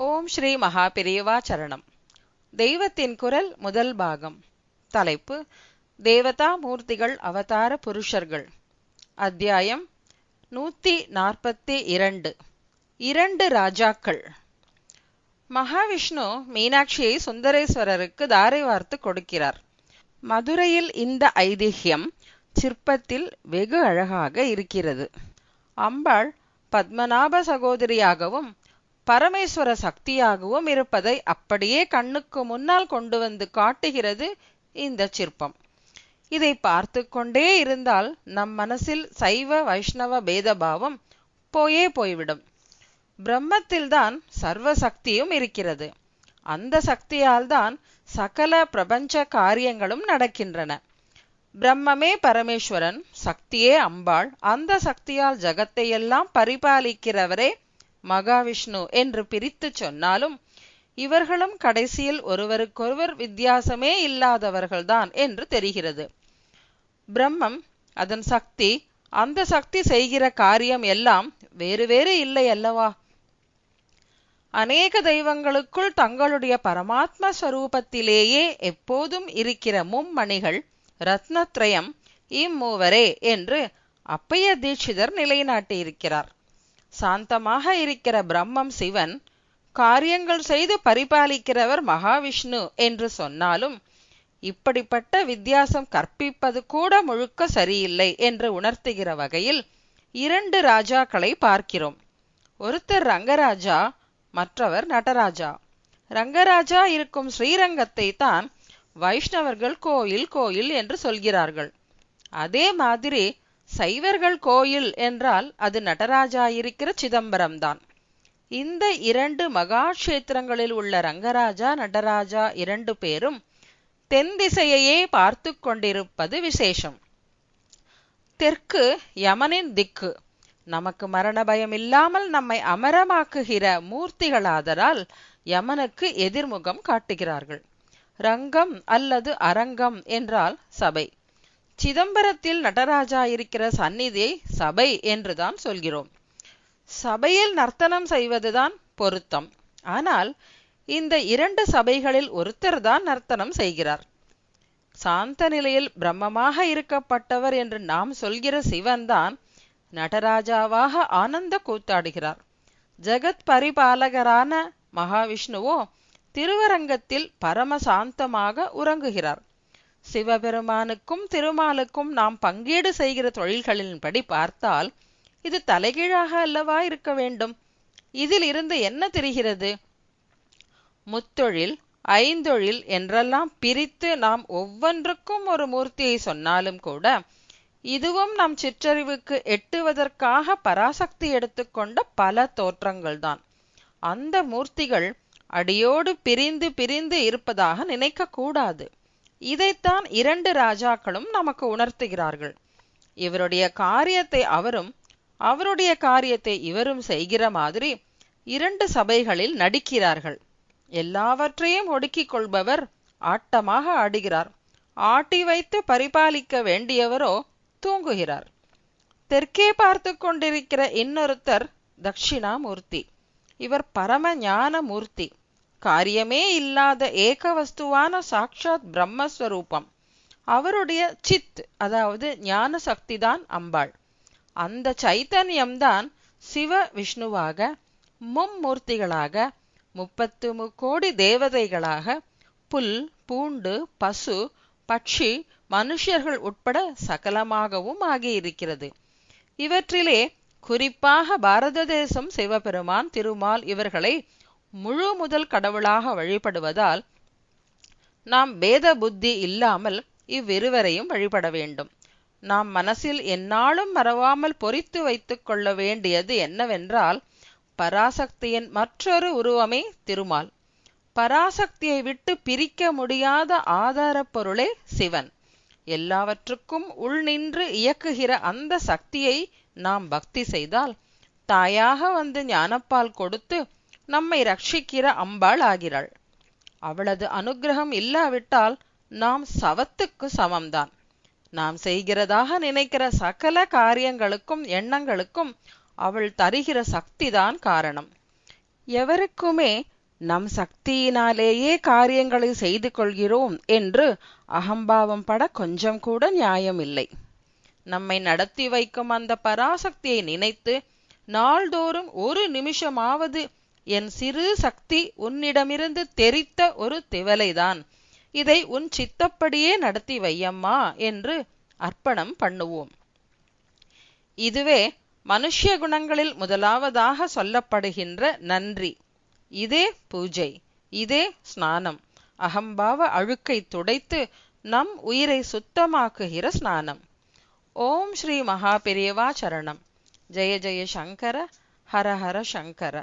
ஓம் ஸ்ரீ மகாபிரியவா சரணம். தெய்வத்தின் குரல் முதல் பாகம். தலைப்பு தேவதா மூர்த்திகள் அவதார புருஷர்கள். அத்தியாயம் நூத்தி நாற்பத்தி இரண்டு. இரண்டு ராஜாக்கள். மகாவிஷ்ணு மீனாட்சியை சுந்தரேஸ்வரருக்கு தாரை வார்த்து கொடுக்கிறார். மதுரையில் இந்த ஐதிஹ்யம் சிற்பத்தில் வெகு அழகாக இருக்கிறது. அம்பாள் பத்மநாப சகோதரியாகவும் பரமேஸ்வர சக்தியாகவும் இருப்பதை அப்படியே கண்ணுக்கு முன்னால் கொண்டு வந்து காட்டுகிறது இந்த சிற்பம். இதை பார்த்து கொண்டே இருந்தால் நம் மனசில் சைவ வைஷ்ணவ பேதபாவம் போயே போய்விடும். பிரம்மத்தில்தான் சர்வ சக்தியும் இருக்கிறது. அந்த சக்தியால் தான் சகல பிரபஞ்ச காரியங்களும் நடக்கின்றன. பிரம்மமே பரமேஸ்வரன் சக்தியே அம்பாள். அந்த சக்தியால் ஜகத்தையெல்லாம் பரிபாலிக்கிறவரே மகாவிஷ்ணு என்று பிரித்து சொன்னாலும் இவர்களும் கடைசியில் ஒருவருக்கொருவர் வித்தியாசமே இல்லாதவர்கள்தான் என்று தெரிகிறது. பிரம்மம் அதன் சக்தி அந்த சக்தி செய்கிற காரியம் எல்லாம் வேறு வேறு இல்லை அல்லவா? அநேக தெய்வங்களுக்குள் தங்களுடைய பரமாத்ம ஸ்வரூபத்திலேயே எப்போதும் இருக்கிற மும்மணிகள் ரத்னத்ரயம் இம்மூவரே என்று அப்பைய தீட்சிதர் நிலைநாட்டியிருக்கிறார். சாந்தமாக இருக்கிற பிரம்மம் சிவன் காரியங்கள் செய்து பரிபாலிக்கிறவர் மகாவிஷ்ணு என்று சொன்னாலும் இப்படிப்பட்ட வித்தியாசம் கற்பிப்பது கூட முழுக்க சரியில்லை என்று உணர்த்துகிற வகையில் இரண்டு ராஜாக்களை பார்க்கிறோம். ஒருத்தர் ரங்கராஜா மற்றவர் நடராஜா. ரங்கராஜா இருக்கும் ஸ்ரீரங்கத்தை தான் வைஷ்ணவர்கள் கோயில் கோயில் என்று சொல்கிறார்கள். அதே மாதிரி சைவர்கள் கோயில் என்றால் அது நடராஜா இருக்கிற சிதம்பரம்தான். இந்த இரண்டு மகா கஷேத்திரங்களில் உள்ள ரங்கராஜா நடராஜா இரண்டு பேரும் தென் திசையையே பார்த்து கொண்டிருப்பது விசேஷம். தெற்கு யமனின் திக்கு. நமக்கு மரண பயம் இல்லாமல் நம்மை அமரமாக்குகிற மூர்த்திகளாதலால் யமனுக்கு எதிர்முகம் காட்டுகிறார்கள். ரங்கம் அல்லது அரங்கம் என்றால் சபை. சிதம்பரத்தில் நடராஜா இருக்கிற சந்நிதியை சபை என்றுதான் சொல்கிறோம். சபையில் நர்த்தனம் செய்வதுதான் பொருத்தம். ஆனால் இந்த இரண்டு சபைகளில் ஒருத்தர் தான் நர்த்தனம் செய்கிறார். சாந்த நிலையில் பிரம்மமாக இருக்கப்பட்டவர் என்று நாம் சொல்கிற சிவன்தான் நடராஜாவாக ஆனந்த கூத்தாடுகிறார். ஜெகத் பரிபாலகரான மகாவிஷ்ணுவோ திருவரங்கத்தில் பரம சாந்தமாக உறங்குகிறார். சிவபெருமானுக்கும் திருமாலுக்கும் நாம் பங்கீடு செய்கிற தொழில்களின்படி பார்த்தால் இது தலைகீழாக அல்லவா இருக்க வேண்டும்? இதில் இருந்து என்ன தெரிகிறது? முத்தொழில் ஐந்தொழில் என்றெல்லாம் பிரித்து நாம் ஒவ்வொன்றுக்கும் ஒரு மூர்த்தியை சொன்னாலும் கூட இதுவும் நம் சிற்றறிவுக்கு எட்டுவதற்காக பராசக்தி எடுத்துக்கொண்ட பல தோற்றங்கள்தான். அந்த மூர்த்திகள் அடியோடு பிரிந்து பிரிந்து இருப்பதாக நினைக்க கூடாது. இதைத்தான் இரண்டு ராஜாக்களும் நமக்கு உணர்த்துகிறார்கள். இவருடைய காரியத்தை அவரும் அவருடைய காரியத்தை இவரும் செய்கிற மாதிரி இரண்டு சபைகளில் நடிக்கிறார்கள். எல்லாவற்றையும் ஒடுக்கிக் கொள்பவர் ஆட்டமாக ஆடுகிறார். ஆட்டி வைத்து பரிபாலிக்க வேண்டியவரோ தூங்குகிறார். தெற்கே பார்த்து கொண்டிருக்கிற இன்னொருத்தர் தட்சிணாமூர்த்தி. இவர் பரம ஞான மூர்த்தி காரியமே இல்லாத ஏக வஸ்துவான சாட்சாத் பிரம்மஸ்வரூபம். அவருடைய சித் அதாவது ஞான சக்திதான் அம்பாள். அந்த சைத்தன்யம்தான் சிவ விஷ்ணுவாக மும்மூர்த்திகளாக முப்பத்து முக்கோடி தேவதைகளாக புல் பூண்டு பசு பட்சி மனுஷர்கள் உட்பட சகலமாகவும் ஆகியிருக்கிறது. இவற்றிலே குறிப்பாக பாரத தேசம் சிவபெருமான் திருமால் இவர்களை முழு முதல் கடவுளாக வழிபடுவதால் நாம் பேத புத்தி இல்லாமல் இவ்விருவரையும் வழிபட வேண்டும். நாம் மனசில் எந்நாளும் மறவாமல் பொறித்து வைத்துக் கொள்ள வேண்டியது என்னவென்றால் பராசக்தியின் மற்றொரு உருவமே திருமால். பராசக்தியை விட்டு பிரிக்க முடியாத ஆதாரப் பொருளே சிவன். எல்லாவற்றுக்கும் உள் நின்று இயக்குகிற அந்த சக்தியை நாம் பக்தி செய்தால் தாயாக வந்து ஞானப்பால் கொடுத்து நம்மை ரட்சிக்கிற அம்பாள் ஆகிறாள் அவளது அனுகிரகம் இல்லாவிட்டால் நாம் சவத்துக்கு சமம்தான். நாம் செய்கிறதாக நினைக்கிற சகல காரியங்களுக்கும் எண்ணங்களுக்கும் அவள் தருகிற சக்திதான் காரணம். எவருக்குமே நம் சக்தியினாலேயே காரியங்களை செய்து கொள்கிறோம் என்று அகம்பாவம் பட கொஞ்சம் கூட நியாயமில்லை. நம்மை நடத்தி வைக்கும் அந்த பராசக்தியை நினைத்து நாள்தோறும் ஒரு நிமிஷமாவது என் சிறு சக்தி உன்னிடமிருந்து தெரித்த ஒரு திவலைதான். இதை உன் சித்தப்படியே நடத்தி வையம்மா என்று அர்ப்பணம் பண்ணுவோம். இதுவே மனுஷ்ய குணங்களில் முதலாவதாக சொல்லப்படுகின்ற நன்றி. இதே பூஜை இதே ஸ்நானம். அகம்பாவ அழுக்கை துடைத்து நம் உயிரை சுத்தமாக்குகிற ஸ்நானம். ஓம் ஸ்ரீ மகாபெரியவா சரணம். ஜெய ஜெய சங்கர ஹர ஹர சங்கர.